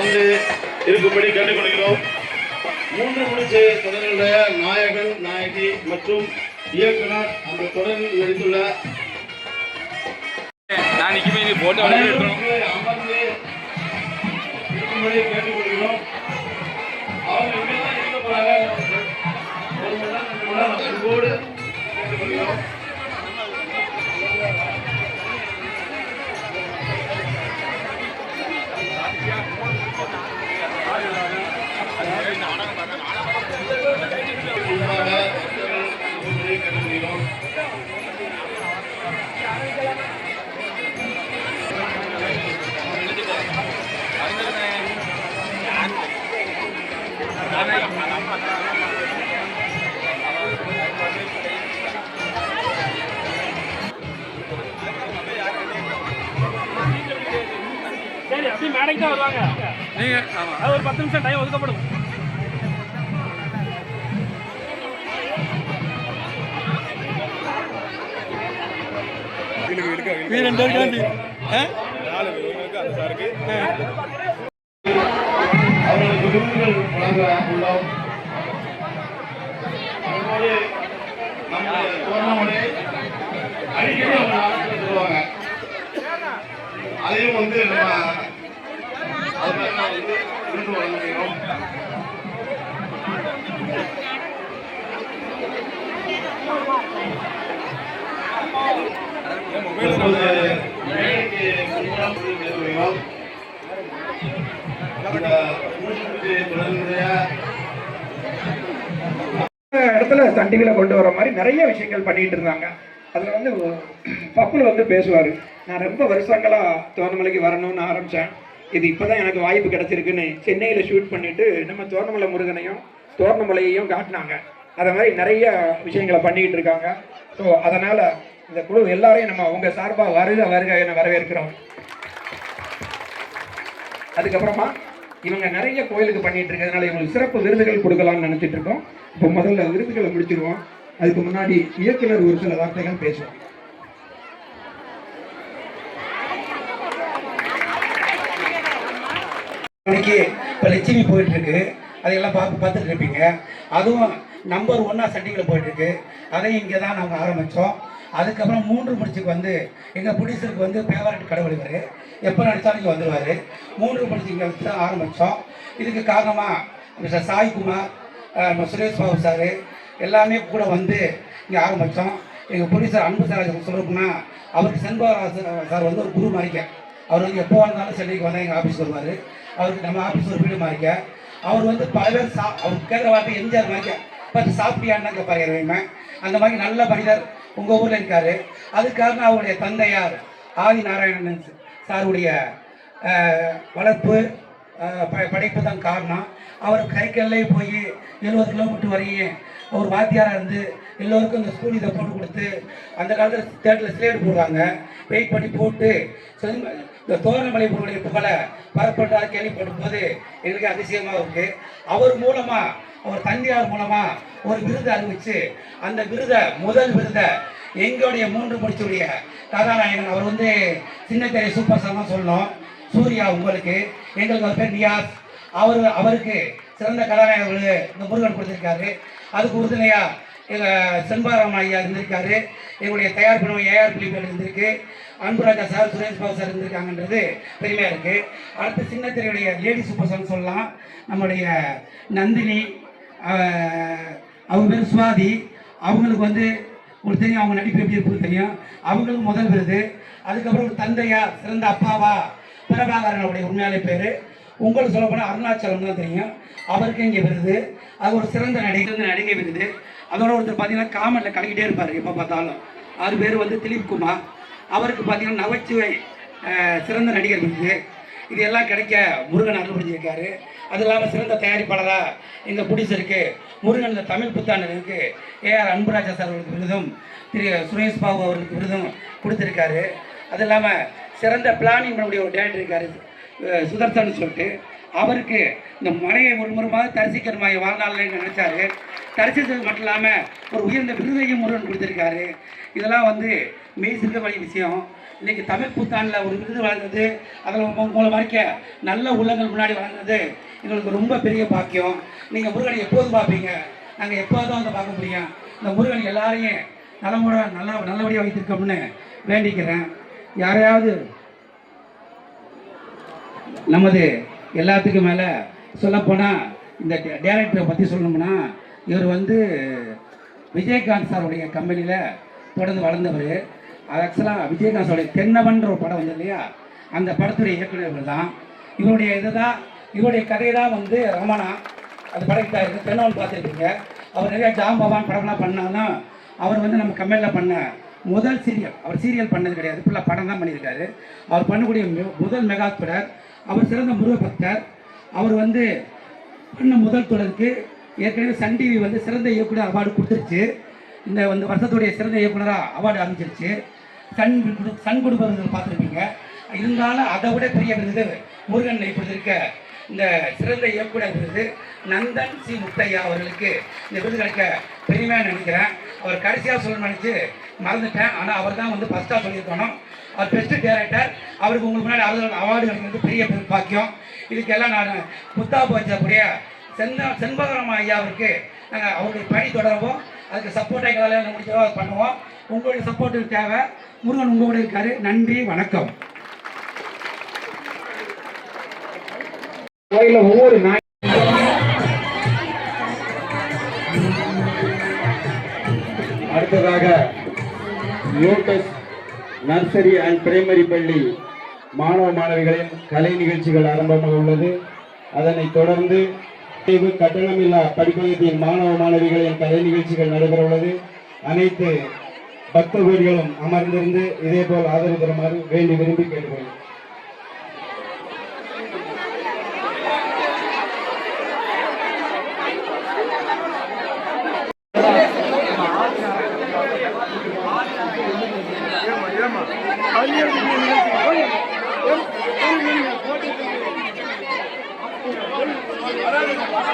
வந்து இருக்கும்படி கேட்டுக்கொள்கிறோம். மூன்று முடிச்சு தொடர்களுடைய நாயகன் நாயகி மற்றும் இயக்குனர் அந்த தொடரில் நடித்துள்ள நான் நிற்குமே நீ போட்டு அமர்ந்து இருக்கும்படி கேட்டுக்கொள்கிறோம். மேடைக்கு தான் வருவாங்க. நீங்க ஆமா. அது ஒரு பத்து நிமிஷம் டைம் ஒதுக்கப்படும். வீரன் இருக்காண்டி அவர்களுக்கு விருதுகள் வழங்க உள்ளோம். அதுபோல நம்முடைய தோரணமலை அடிக்கடி அவங்க நாட்டுக்கு சொல்லுவாங்க. அதையும் வந்து நம்ம வந்து விருது வழங்குகிறோம் இடத்துல சன் டிவியில் கொண்டு வர மாதிரி நிறைய விஷயங்கள் பண்ணிட்டு இருந்தாங்க. அதில் வந்து பப்புல வந்து பேசுவார். நான் ரொம்ப வருஷங்களாக தோரணமலைக்கு வரணும்னு ஆரம்பித்தேன் இது இப்போ தான் எனக்கு வாய்ப்பு கிடைச்சிருக்குன்னு சென்னையில் ஷூட் பண்ணிட்டு நம்ம தோரணமலை முருகனையும் தோரணமலையையும் காட்டினாங்க. அதை மாதிரி நிறைய விஷயங்களை பண்ணிக்கிட்டு இருக்காங்க. ஸோ அதனால் இந்த குழு எல்லாரையும் நம்ம உங்கள் சார்பாக வருக வருக என வரவேற்கிறோம். அதுக்கப்புறமா இவங்க நிறைய கோயிலுக்கு பண்ணிட்டு இருக்கிறதுனால இவங்களுக்கு சிறப்பு விருதுகள் கொடுக்கலாம்னு நினச்சிட்டு இருக்கோம். இப்போ முதல்ல விருதுகளை முடிச்சிருவோம். அதுக்கு முன்னாடி இயக்குனர் ஒரு சில வார்த்தைகள் பேசுவோம். இன்னைக்கு இப்போ லட்சுமி போயிட்டு இருக்கு அதையெல்லாம் பார்த்து பார்த்துட்டு இருப்பீங்க அதுவும் நம்பர் ஒன்னா சண்டிகளை போயிட்டு இருக்கு அதையும் இங்கே தான் நாங்கள் ஆரம்பித்தோம் அதுக்கப்புறம் மூன்று முடிச்சுக்கு வந்து எங்கள் புடிசருக்கு வந்து ஃபேவரட் கடவுள் இவர். எப்போ நடித்தாலும் இங்கே வந்துடுவார் மூன்று முடிச்சு இங்கே வச்சு தான் ஆரம்பித்தோம் இதுக்கு காரணமாக மிஸ்டர் சாய்குமார் நம்ம சுரேஷ் பாபு சார் எல்லாமே கூட வந்து இங்கே ஆரம்பித்தோம் எங்கள் புடிசர் அன்பு சார் சொல்லணும்னா அவருக்கு செண்பகராஜ் சார் வந்து ஒரு குரு மாதிரிக்க அவர் வந்து எப்போ வந்தாலும் சென்னைக்கு வந்தால் எங்கள் ஆஃபீஸ் வருவார். அவருக்கு நம்ம ஆஃபீஸ் ஒரு வீடு மாறிக்க அவர் வந்து பல பேர் சா அவர் கேட்குற வார்த்தை எம்ஜிஆர் மாறிக்க பட் சாப்பிட்டியான்னு கேட்பாரு அந்த மாதிரி நல்ல மனிதர் உங்கள் ஊரில் இருக்கார். அதுக்காக அவருடைய தந்தையார் ஆதி நாராயணன் சாருடைய வளர்ப்பு படைப்பு தான் காரணம். அவர் கைக்கல்லே போய் எழுபது கிலோமீட்டர் வரையும் அவர் வாத்தியாராக இருந்து எல்லோருக்கும் இந்த ஸ்கூல் இதை போட்டு கொடுத்து அந்த காலத்தில் தேட்டரில் ஸ்லேட் போடுவாங்க வெயிட் பண்ணி போட்டு இந்த தோரணமலை முருகனுடைய புகழை பரப்பட்டா கேள்விப்படும் போது எங்களுக்கு அதிசயமாக இருக்குது அவர் மூலமாக அவர் தந்தையார் மூலமாக ஒரு விருதை அறிவிச்சு அந்த விருதை முதல் விருதை எங்களுடைய மூன்று முடிச்சுடைய கதாநாயகன் அவர் வந்து சின்ன சின்னத்திரை சூப்பர் ஸ்டார் தான் சொல்லணும் சூர்யா உங்களுக்கு எங்களுக்கு ஒரு பேர் நியாஸ். அவர் அவருக்கு சிறந்த கதாநாயகர் விருது இந்த முருகன் கொடுத்துருக்காரு. அதுக்கு உறுதுணையா எங்கள் செண்பாராமன் ஐயா இருந்திருக்காரு. எங்களுடைய தயார் பண்ணுவோம் ஏஆர் பிலிப்பேர் இருந்திருக்கு. அன்புராஜா சார் சுரேஷ் பாபு சார் இருந்திருக்காங்கன்றது பெருமையாக இருக்குது அடுத்து சின்னத்திரையுடைய லேடி சூப்பர் சார் சொல்லலாம். நம்முடைய நந்தினி அவங்க பேர் சுவாதி. அவங்களுக்கு வந்து உங்களுக்கு தெரியும் அவங்க நடிப்பு எப்படி இருக்குன்னு தெரியும். அவங்களுக்கு முதல் விருது அதுக்கப்புறம் தந்தையா சிறந்த அப்பாவா பிரபாகரனுடைய உண்மையாலே பேர். உங்களுக்கு சொல்ல போனால் அருணாச்சலம் தான் தெரியும். அவருக்கு இங்கே விருது. அது ஒரு சிறந்த நடிகை சிறந்த நடிகை விருது. அதோட ஒருத்தர் பார்த்தீங்கன்னா காமெண்டில் கலக்கிட்டே இருப்பார் எப்போ பார்த்தாலும். அவர் பேர் வந்து திலீப் குமார். அவருக்கு பார்த்தீங்கன்னா நகைச்சுவை சிறந்த நடிகர் விருது. இது எல்லாம் கிடைக்க முருகன் அருள் புரிஞ்சிருக்காரு அது இல்லாமல் சிறந்த தயாரிப்பாளராக எங்கள் ப்ரொடியூசருக்கு முருகன் இந்த தமிழ் புத்தாண்டருக்கு ஏஆர் அன்புராஜா சார் அவருக்கு விருதும் திரு சுரேஷ் பாபு அவருக்கு விருதும் கொடுத்துருக்காரு. அது இல்லாமல் சிறந்த பிளானிங் பண்ணக்கூடிய ஒரு டேரக்டர் இருக்காரு. சுதர்சன் சொல்லிட்டு அவருக்கு இந்த மலையை ஒரு முறைமாக தரிசிக்கணுமா என் வாழ்நாளில் நினைச்சாரு? தரிசித்தது மட்டும் இல்லாமல் ஒரு உயர்ந்த விருதையும் முருகன் கொடுத்துருக்காரு. இதெல்லாம் வந்து மெய் சிறுக்க வழி விஷயம். இன்றைக்கி தமிழ் புத்தாண்டில் ஒரு விருது வழங்குறது அதில் உங்களை வரைக்க நல்ல உள்ளங்கள் முன்னாடி வழங்குறது எங்களுக்கு ரொம்ப பெரிய பாக்கியம். நீங்கள் முருகனை எப்போது பார்ப்பீங்க? நாங்கள் எப்போதும் வந்து பார்க்க முடியும். இந்த முருகன் எல்லாரையும் நலமுறை நல்ல நல்லபடியாக வைத்திருக்கோம்னு வேண்டிக்கிறேன். யாரையாவது நமது எல்லாத்துக்கும் மேலே சொல்லப்போனால் இந்த டேரக்டரை பற்றி சொல்லணும்னா இவர் வந்து விஜயகாந்த் சாருடைய கம்பெனியில் தொடர்ந்து வளர்ந்தவர். அது ஆக்சுவலாக விஜயகாந்த் சாருடைய தென்னவன்ற ஒரு படம் வந்து இல்லையா? அந்த படத்துடைய இயக்குனர் இவர் தான். இவருடைய இது தான் இவருடைய கதை தான் வந்து ரமணா அது படைத்தாருக்கு தென்னவன் பார்த்துருக்கீங்க அவர் நிறையா ஜாம் பவான் படம்லாம் பண்ணாலும் அவர் வந்து நம்ம கம்பெனியில் பண்ண முதல் சீரியல் அவர் சீரியல் பண்ணது கிடையாது. ஃபுல்லாக படம் தான் பண்ணியிருக்காரு. அவர் பண்ணக்கூடிய முதல் மெகா மெகாஸ்படர் அவர் சிறந்த முருக பக்தர். அவர் வந்து பண்ண முதல் தொடருக்கு ஏற்கனவே சன் டிவி வந்து சிறந்த இயக்குனர் அவார்டு கொடுத்துருச்சு. இந்த வந்து வருஷத்துடைய சிறந்த இயக்குனராக அவார்டு அமைஞ்சிருச்சு சன் சன் கொடுப்பவர்கள் பார்த்துருப்பீங்க. இருந்தாலும் அதை விட பெரிய விருது முருகன் இப்படி இருக்க இந்த சிறந்த இயக்குனர் விருது நந்தன் சி. முத்தையா அவர்களுக்கு இந்த விருது கிடைக்க பெருமையாக நினைக்கிறேன். அவர் கடைசியாக சொல்லணும்னு நினச்சி மறந்துட்டேன். ஆனால் அவர் தான் வந்து ஃபஸ்ட்டாக சொல்லியிருக்கணும். அவர் பெஸ்ட் டேரக்டர் அவருக்கு உங்களுக்கு முன்னாடி அவார்டு அவார்டு கிடைக்கிறது பெரிய பெரும் பாக்கியம். இதுக்கெல்லாம் நான் புத்தாப்பு போச்சக்கூடிய செந்த செண்பகரம் அவருக்கு நாங்கள் அவருடைய பணி தொடரவும். அதுக்கு சப்போர்ட் எங்களால் முடிஞ்சதோ அதை பண்ணுவோம். உங்களுடைய சப்போர்ட்டுக்கு தேவை. முருகன் உங்களோட இருக்காரு. நன்றி வணக்கம். கோயில ஒவ்வொரு நாய் அடுத்ததாக லோட்டஸ் நர்சரி அண்ட் பிரைமரி பள்ளி மாணவ மாணவிகளின் கலை நிகழ்ச்சிகள் ஆரம்பமாக உள்ளது. அதனைத் தொடர்ந்து கட்டணமில்லா படிப்பகத்தின் மாணவ மாணவிகளின் கலை நிகழ்ச்சிகள் நடைபெற உள்ளது. அனைத்து பக்தர்களும் கோடிகளும் அமர்ந்திருந்து இதேபோல் ஆதரவு தருமாறு வேண்டி விரும்பி கேட்டுக்கொள்கிறேன்.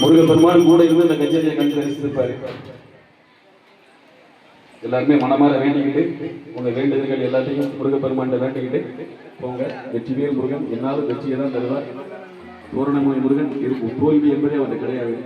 முருகன் பெருமான் கூட இருந்து இந்த கச்சேரியை கண்டு தரிசித்திருப்பாரு எல்லாருமே மனமாற வேண்டிக்கிட்டு உங்க வேண்டுதல்கள் எல்லாத்தையும் முருகப்பெருமான் வேண்டிக்கிட்டு போங்க. வெற்றிவேல் முருகன் என்னாலும் வெற்றியை தான் தருவார். பூரணமொழி முருகன் இருக்கும் தோல்வி என்பதே அவருக்கு கிடையாது.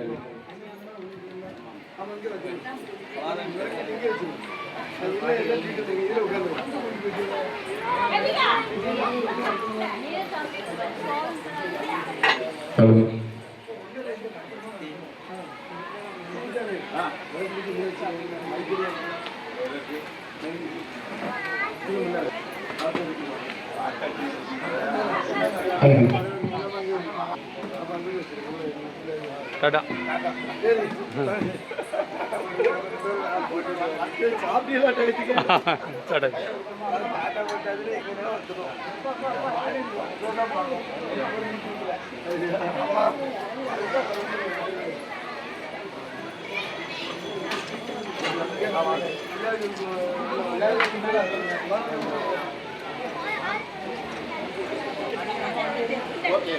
டாடா. டாடா. ஓகே